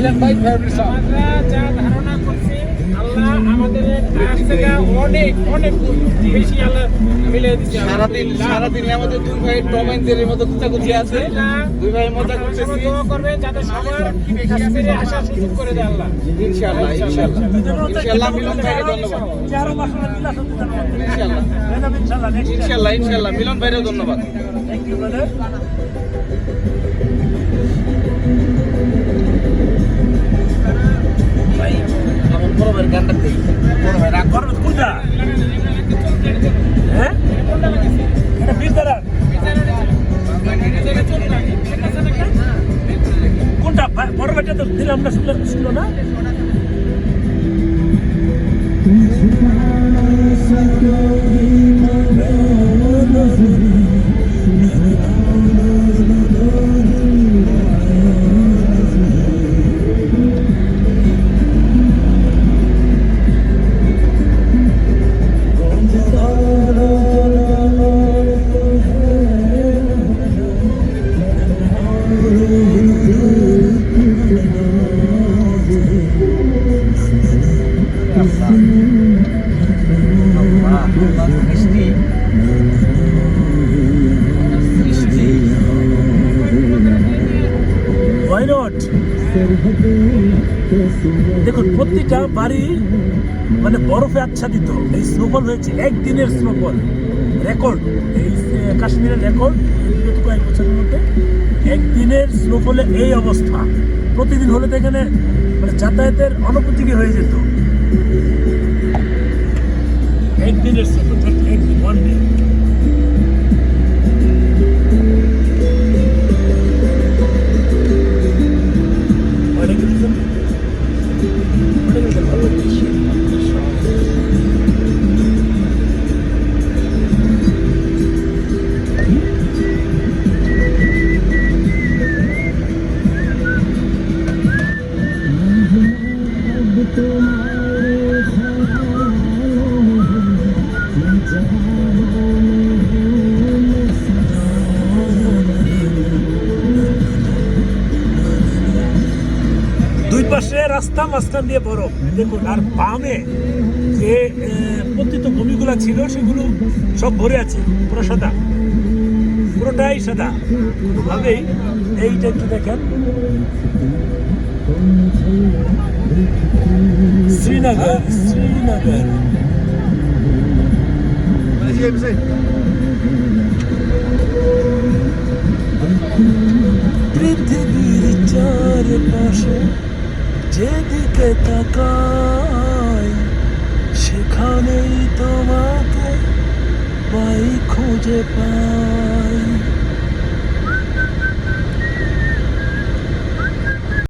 মিলন ভাই favourite song আমরা যা ধারণা করছি আল্লাহ আমাদের কাছ থেকে অনেক অনেক বেশি আল্লাহ মিলে দিচ্ছে সারাদিন সারাদিন আমাদের দুই ভাই টম এন্ড জেরির মতো কুচাকুচি আছে। দুই আপনারা করতেছি। দোয়া করবেন যাতে সবার কাছ আসার সুযোগ করে দেয় আল্লাহ। ইনশাআল্লাহ ইনশাআল্লাহ। ইনশাআল্লাহ মিলন ভাইকে ধন্যবাদ। ইনশাআল্লাহ। ইনশাআল্লাহ ইনশাআল্লাহ। মিলন ভাইরেও ধন্যবাদ। ভাই দিলাম না শুনলো শুনলো না? দেখুন, প্রতিটা বাড়ি মানে বরফে আচ্ছাদিত। এই স্নোফল হয়েছে, একদিনের স্নোফল রেকর্ড এই কাশ্মীরের রেকর্ড বিগত কয়েক বছরের মধ্যে। একদিনের স্নোফলে এই অবস্থা। প্রতিদিন হলে তো এখানে মানে যাতায়াতের অনুপযোগী হয়ে যেত। minutes that would one. পাশে রাস্তা, মাঝখান দিয়ে বরফ। দেখুন, আর বামে যে পতিত ভূমিগুলো ছিল, সেগুলো সব ভরে আছে, পুরো সাদা। পুরোটাই সাদা। কোনোভাবেই এইটা একটু দেখেন। শ্রীনগর শ্রীনগর। পৃথিবীর চারপাশে যেদিকে তাকাই সেখানেই তোমাকে পাই খুঁজে পাই